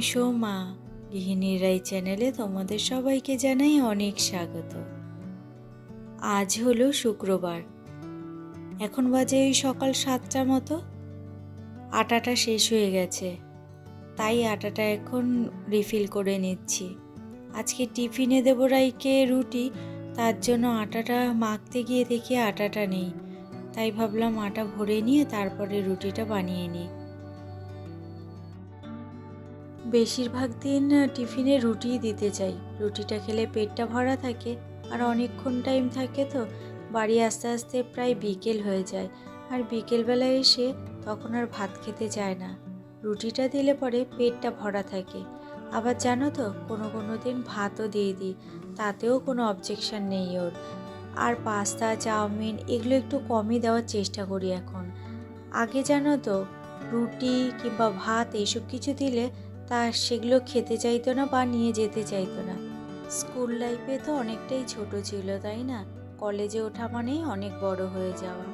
আমি সোমা গৃহিণীর রাই চ্যানেলে তোমাদের সবাইকে জানাই অনেক স্বাগত। আজ হলো শুক্রবার। এখন বাজে ওই সকাল সাতটা মতো। আটাটা শেষ হয়ে গেছে। তাই আটাটা এখন রিফিল করে নিচ্ছি। আজকে টিফিনে দেবো রাইকে রুটি। তার জন্য আটাটা মাখতে গিয়ে দেখি আটাটা নেই। তাই ভাবলাম আটা ভরে নিয়ে তারপরে রুটিটা বানিয়ে নিই। বেশিরভাগ দিন টিফিনে রুটিই দিতে চাই। রুটিটা খেলে পেটটা ভরা থাকে আর অনেকক্ষণ টাইম থাকে তো, বাড়ি আস্তে আস্তে প্রায় বিকেল হয়ে যায়। আর বিকেলবেলায় এসে তখন আর ভাত খেতে চায় না। রুটিটা দিলে পরে পেটটা ভরা থাকে। আবার জানো তো, কোনো কোনো দিন ভাতও দিয়ে দিই, তাতেও কোনো অবজেকশন নেই ওর। আর পাস্তা, চাউমিন এগুলো একটু কমই দেওয়ার চেষ্টা করি এখন। আগে জানো তো, রুটি কিংবা ভাত এইসব কিছু দিলে তা সেগুলো খেতে চাইতো না বা নিয়ে যেতে চাইতো না। স্কুল লাইফে তো অনেকটাই ছোট ছিল, তাই না? কলেজে ওঠা মানেই অনেক বড় হয়ে যাওয়া।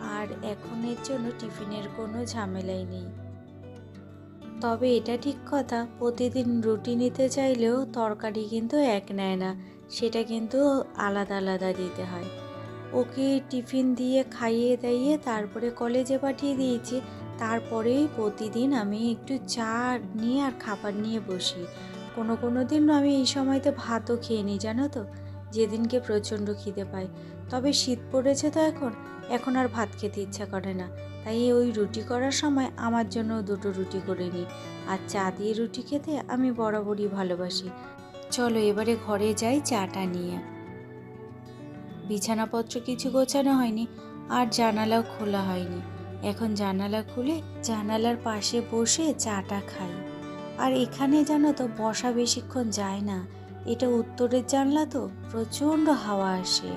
আর এখন এর জন্য টিফিনের কোনো ঝামেলাই নেই। তবে এটা ঠিক কথা, প্রতিদিন রুটি নিতে চাইলেও তরকারি কিন্তু এক নেয় না, সেটা কিন্তু আলাদা আলাদা দিতে হয়। ওকে টিফিন দিয়ে খাইয়ে দাইয়ে তারপরে কলেজে পাঠিয়ে দিয়েছি তারপরেই প্রতিদিন আমি একটু চা নিয়ে আর খাবার নিয়ে বসি। কোনো কোনো দিন আমি এই সময়তে ভাতও খেয়ে নিই, জানো তো? যেদিনকে প্রচণ্ড খিদে পাই তবে শীত পড়েছে তো এখন এখন আর ভাত খেতে ইচ্ছা করে না। তাই ওই রুটি করার সময় আমার জন্য দুটো রুটি করে নিই। আর চা দিয়ে রুটি খেতে আমি বরাবরই ভালোবাসি। চলো এবারে ঘরে যাই চাটা নিয়ে। বিছানাপত্র কিছু গোছানো হয়নি, আর জানালাও খোলা হয়নি। এখন জানালা খুলে জানালার পাশে বসে চাটা খাই। আর এখানে জানো তো বসা বেশিক্ষণ যায় না। এটা উত্তরের জানলা তো, প্রচণ্ড হাওয়া আসে।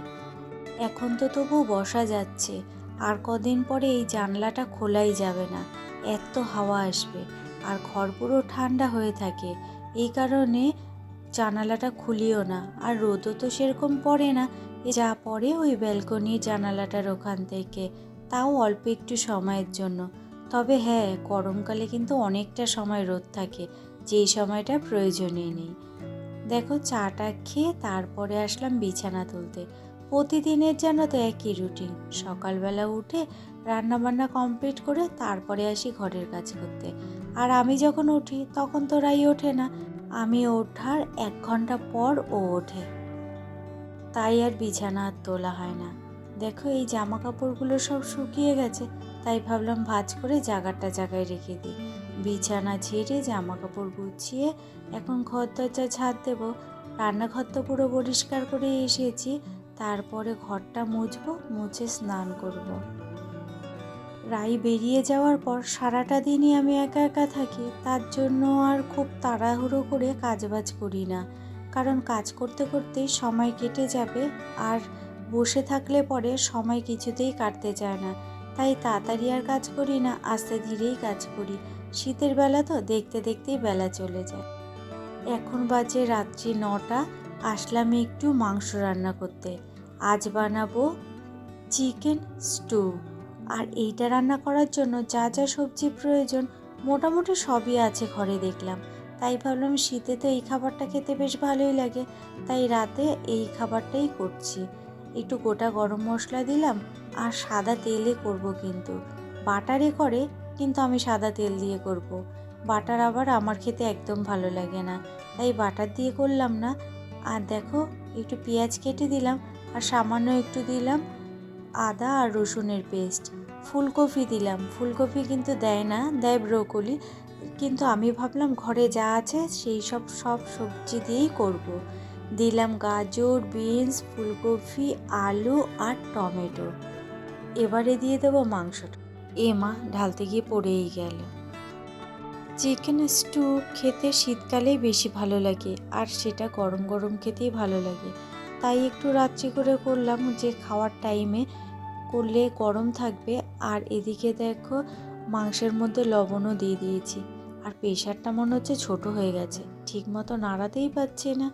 এখন তো তবু বসা যাচ্ছে। আর কদিন পরে এই জানলাটা খোলাই যাবে না। এত হাওয়া আসবে। আর ঘর পুরো ঠান্ডা হয়ে থাকে। এই কারণে জানালাটা খুলিও না। আর রোদও তো সেরকম পড়ে না। যা পড়ে ওই ব্যালকনির জানালাটার ওখান থেকে। তাও অল্প একটু সময়ের জন্য। তবে হ্যাঁ গরমকালে কিন্তু অনেকটা সময় রোদ থাকে, যেই সময়টা প্রয়োজনই নেই। দেখো, চাটা খেয়ে তারপরে আসলাম বিছানা তুলতে। প্রতিদিনের যেন তো একই রুটিন। সকালবেলা উঠে রান্নাবান্না কমপ্লিট করে তারপরে আসি ঘরের কাজ করতে। আর আমি যখন উঠি, তখন তো রাই ওঠে না। আমি ওঠার এক ঘণ্টা পর ও ওঠে। তাই আর বিছানা তোলা হয় না। দেখো, এই জামা কাপড়গুলো সব শুকিয়ে গেছে। তাই ভাবলাম ভাজ করে জায়গাটা জায়গায় রেখে দিই। বিছানা ঝেড়ে জামা কাপড় গুছিয়ে এখন ঘর দরজা ঝাড় দেবো। রান্নাঘর তো পুরো পরিষ্কার করে এসেছি। তারপরে ঘরটা মুছবো, মুছে স্নান করব। রাই বেরিয়ে যাওয়ার পর সারাটা দিনই আমি একা একা থাকি। তার জন্য আর খুব তাড়াহুড়ো করে কাজবাজ করি না। কারণ কাজ করতে করতেই সময় কেটে যাবে। আর বসে থাকলে পরে সময় কিছুতেই কাটতে চায় না। তাই তাড়াতাড়ি আর কাজ করি না, আস্তে ধীরেই কাজ করি। শীতের বেলা তো দেখতে দেখতেই বেলা চলে যায়। এখন বাজে রাত্রি নটা, আসলাম একটু মাংস রান্না করতে। আজ বানাবো চিকেন স্টু। আর এইটা রান্না করার জন্য যা যা সবজি প্রয়োজন, মোটামুটি সবই আছে ঘরে দেখলাম। তাই ভাবলাম শীতে তো এই খাবারটা খেতে বেশ ভালোই লাগে। তাই রাতে এই খাবারটাই করছি। একটু গোটা গরম মশলা দিলাম আর সাদা তেলে করব কিন্তু বাটারে করে কিন্তু আমি সাদা তেল দিয়ে করব। বাটার আবার আমার খেতে একদম ভালো লাগে না, তাই বাটার দিয়ে করলাম না আর দেখো, একটু পেঁয়াজ কেটে দিলাম আর সামান্য একটু দিলাম আদা আর রসুনের পেস্ট ফুলকপি দিলাম, ফুলকপি কিন্তু দেয় না, দেয় ব্রোকলি কিন্তু আমি ভাবলাম ঘরে যা আছে সেই সব সব সবজি দিয়েই করব। দিলাম গাজর, বিনস, ফুলকপি, আলু আর টমেটো। এবারে দিয়ে দেবো মাংসটা। এ মা, ঢালতে গিয়ে পড়েই গেল। চিকেন স্টু খেতে শীতকালেই বেশি ভালো লাগে, আর সেটা গরম গরম খেতেই ভালো লাগে। তাই একটু রাত্রি করে করলাম যে খাওয়ার টাইমে করলে গরম থাকবে, আর এদিকে দেখো মাংসের মধ্যে লবণও দিয়ে দিয়েছি। আর প্রেশারটা মনে হচ্ছে ছোট হয়ে গেছে, ঠিক মতো নাড়াতেই পাচ্ছি না।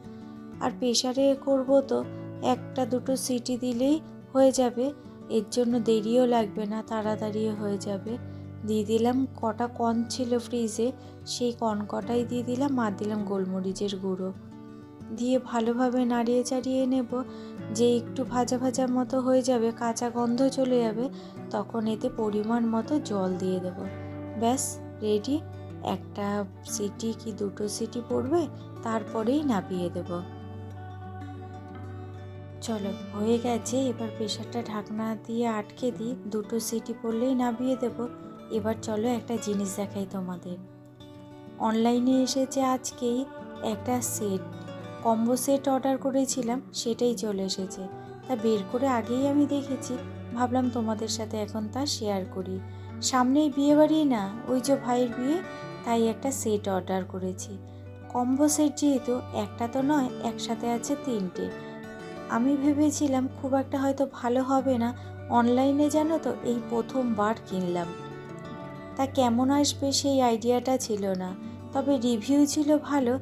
আর প্রেশারে করব তো, একটা দুটো সিটি দিলেই হয়ে যাবে। এর জন্য দেরিও লাগবে না, তাড়াতাড়িও হয়ে যাবে। দিয়ে দিলাম কটা কর্ন ছিল ফ্রিজে, সেই কর্ন কটাই দিয়ে দিলাম আর দিলাম গোলমরিচের গুঁড়ো। দিয়ে ভালোভাবে নাড়িয়ে চাড়িয়ে নেব, যে একটু ভাজা ভাজা মতো হয়ে যাবে, কাঁচা গন্ধ চলে যাবে, তখন এতে পরিমাণ মতো জল দিয়ে দেব। ব্যাস, রেডি। একটা সিটি কি দুটো সিটি পড়বে, তারপরেই নামিয়ে দেব। চলো, হয়ে গেছে। এবার প্রেশারটা ঢাকনা দিয়ে আটকে দিই। দুটো সিটি পড়লেই নামিয়ে দেব। এবার চলো একটা জিনিস দেখাই তোমাদের। অনলাইনে এসেছে আজকেই একটা সেট। কম্বো সেট অর্ডার করেছিলাম, সেটাই চলে এসেছে। তা বের করে আগেই আমি দেখেছি। ভাবলাম তোমাদের সাথে এখন তা শেয়ার করি। সামনেই বিয়ে বাড়ি না? ওই যে ভাইয়ের বিয়ে, তাই একটা সেট অর্ডার করেছি। কম্বো সেট যেহেতু, একটা তো নয়, একসাথে আছে তিনটে। আমি ভেবেছিলাম খুব একটা হয়তো ভালো হবে না। অনলাইনে জানো তো এই প্রথমবার কিনলাম। তা কেমন আসবে সেই আইডিয়াটা ছিল না। তবে রিভিউ ছিল ভালো।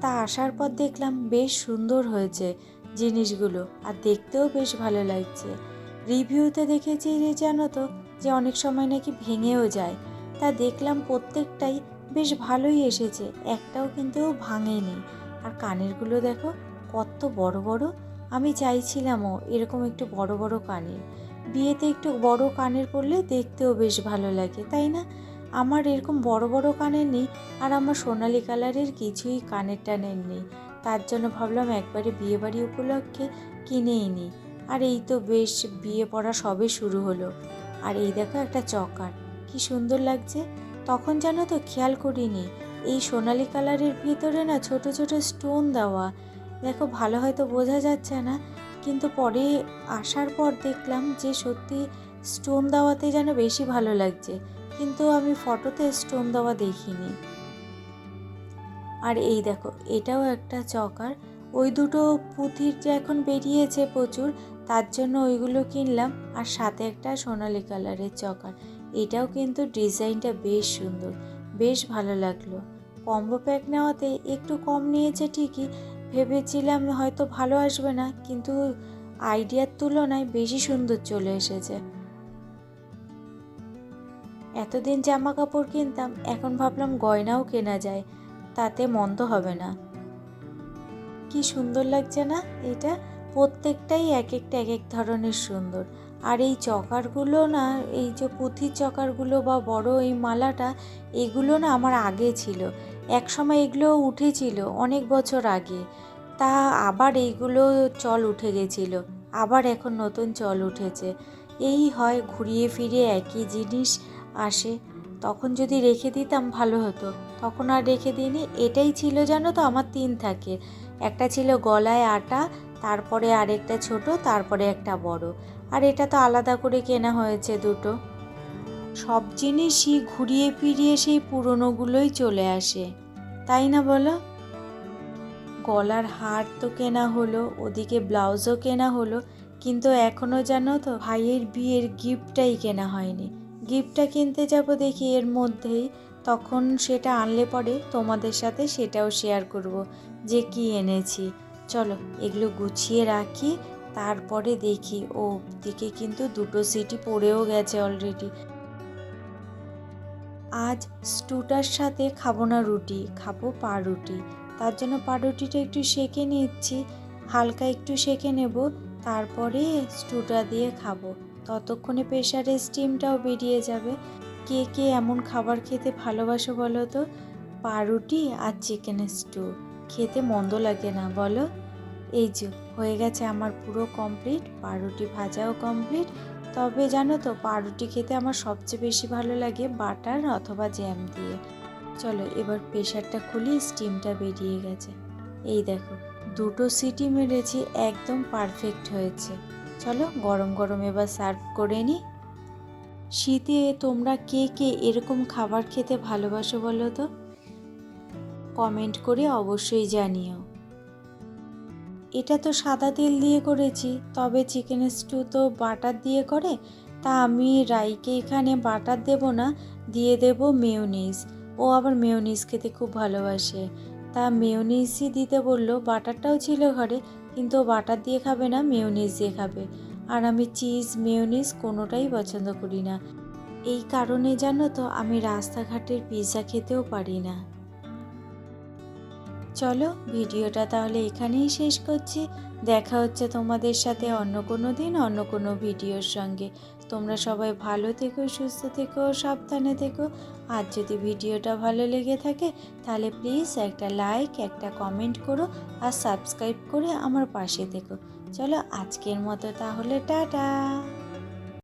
তা আসার পর দেখলাম বেশ সুন্দর হয়েছে জিনিসগুলো আর দেখতেও বেশ ভালো লাগছে। রিভিউতে দেখেছি যে জানো তো যে অনেক সময় নাকি ভেঙেও যায়। তা দেখলাম প্রত্যেকটাই বেশ ভালোই এসেছে, একটাও কিন্তু ভাঙেনি। আর কানেরগুলো দেখো কত বড় বড় আমি চাইছিলামও এরকম একটু বড় বড় কানের বিয়েতে একটু বড় কানের পরলে দেখতেও বেশ ভালো লাগে, তাই না? আমার এরকম বড় বড় কানের নেই আর আমার সোনালি কালারের কিছুই কানের টানের নেই। তার জন্য ভাবলাম একবারে বিয়েবাড়ি উপলক্ষে কিনেই নিই। আর এই তো বেশ বিয়ে পড়া সবে শুরু হলো। আর এই দেখো একটা চকার, কি সুন্দর লাগছে। তখন জানো তো খেয়াল করিনি, এই সোনালি কালারের ভিতরে না ছোট ছোট স্টোন দেওয়া। দেখো, ভালো হয়তো বোঝা যাচ্ছে না, কিন্তু পরে আসার পর দেখলাম যে সত্যি স্টোন দেওয়াতে যেন বেশি ভালো লাগছে। কিন্তু আমি ফটোতে স্টোন দেওয়া দেখিনি। আর এই দেখো, এটাও একটা চকার। ওই দুটো পুঁথির যে এখন বেরিয়েছে প্রচুর, তার জন্য ওইগুলো কিনলাম। আর সাথে একটা সোনালি কালারের চকার। এটাও কিন্তু ডিজাইনটা বেশ সুন্দর, বেশ ভালো লাগল। কম্বো প্যাক নেওয়াতে একটু কম নিয়েছে ঠিকই ভেবেছিলাম হয়তো ভালো আসবে না, কিন্তু আইডিয়ার তুলনায় বেশি সুন্দর চলে এসেছে। এতদিন জামা কাপড় কিনতাম, এখন ভাবলাম গয়নাও কেনা যায়, তাতে মন্দ হবে না। কি সুন্দর লাগছে না? এটা প্রত্যেকটাই এক একটা এক এক ধরনের সুন্দর। আর এই চকারগুলো না, এই যে পুঁথির চকারগুলো বা বড় এই মালাটা, এগুলো না আমার আগে ছিল। এক সময় এগুলো উঠেছিল অনেক বছর আগে। তা আবার এইগুলো চল উঠে গেছিল। আবার এখন নতুন চল উঠেছে। এই হয় ঘুরিয়ে ফিরে একই জিনিস আসে। তখন যদি রেখে দিতাম ভালো হতো। তখন আর রেখে দিইনি। এটাই ছিল জানো তো আমার তিন থাকে। একটা ছিল গলায় আটা, তারপরে আরেকটা ছোট, তারপরে একটা বড়। আর এটা তো আলাদা করে কেনা হয়েছে দুটো। সব জিনিসই ঘুরিয়ে ফিরিয়ে সেই পুরনোগুলোই চলে আসে। তাই না বলো? গলার হার তো কেনা হলো, ওদিকে ব্লাউজও কেনা হলো, কিন্তু এখনও জানো তো, ভাইয়ের বিয়ের গিফটটাই কেনা হয়নি। গিফটটা কিনতে যাব দেখি এর মধ্যেই, তখন সেটা আনলে পরে তোমাদের সাথে সেটাও শেয়ার করব, যে কি এনেছি। চলো, এগুলো গুছিয়ে রাখি, তারপরে দেখি। ও, দিকে কিন্তু দুটো সিটি পড়েও গেছে অলরেডি আজ স্টুটার সাথে খাব না রুটি, খাব পাউরুটি তার জন্য পাউরুটিটা একটু সেঁকে নিচ্ছি, হালকা একটু সেঁকে নেব, তারপরে স্টুটা দিয়ে খাব। ততক্ষণে প্রেশারের স্টিমটাও বেরিয়ে যাবে। কে কে এমন খাবার খেতে ভালোবাসো বলো তো? পাউরুটি আর চিকেন স্টু। খেতে মন্দ লাগে না, বলো? এই যে, হয়ে গেছে আমার পুরো কমপ্লিট পাউরুটি ভাজাও কমপ্লিট তবে জানো তো, পাউরুটি খেতে আমার সবচেয়ে বেশি ভালো লাগে বাটার অথবা জ্যাম দিয়ে। চলো, এবার প্রেশারটা খুলি স্টিমটা বেরিয়ে গেছে। এই দেখো, দুটো সিটি মেরেছি, একদম পারফেক্ট হয়েছে। চলো, গরম গরম এবার সার্ভ করে নিই। শীতে তোমরা কে কে এরকম খাবার খেতে ভালোবাসো বলো তো? কমেন্ট করে অবশ্যই জানিও। এটা তো সাদা তেল দিয়ে করেছি, তবে চিকেন স্টু তো বাটার দিয়ে করে, তা আমি রাইকে এখানে বাটার দেব না, দিয়ে দেব মেয়োনিজ ও আবার মেয়োনিজ খেতে খুব ভালোবাসে। তা মেয়োনিজই দিতে বলল বাটারটাও ছিল ঘরে, কিন্তু বাটার দিয়ে খাবে না মেয়োনিজ দিয়ে খাবে। আর আমি চিজ মেয়োনিজ কোনোটাই পছন্দ করি না। এই কারণে জানো তো, আমি রাস্তাঘাটের পিৎজা খেতেও পারি না। চলো ভিডিওটা তাহলে এখানেই শেষ করছি। দেখা হচ্ছে তোমাদের সাথে অন্য কোনো দিন, অন্য কোনো ভিডিওর সঙ্গে। তোমরা সবাই ভালো থেকো, সুস্থ থেকো, সাবধানে থেকো। আর যদি ভিডিওটা ভালো লেগে থাকে, তাহলে প্লিজ একটা লাইক একটা কমেন্ট করো আর সাবস্ক্রাইব করে আমার পাশে থেকো। চলো আজকের মতো তাহলে, টাটা!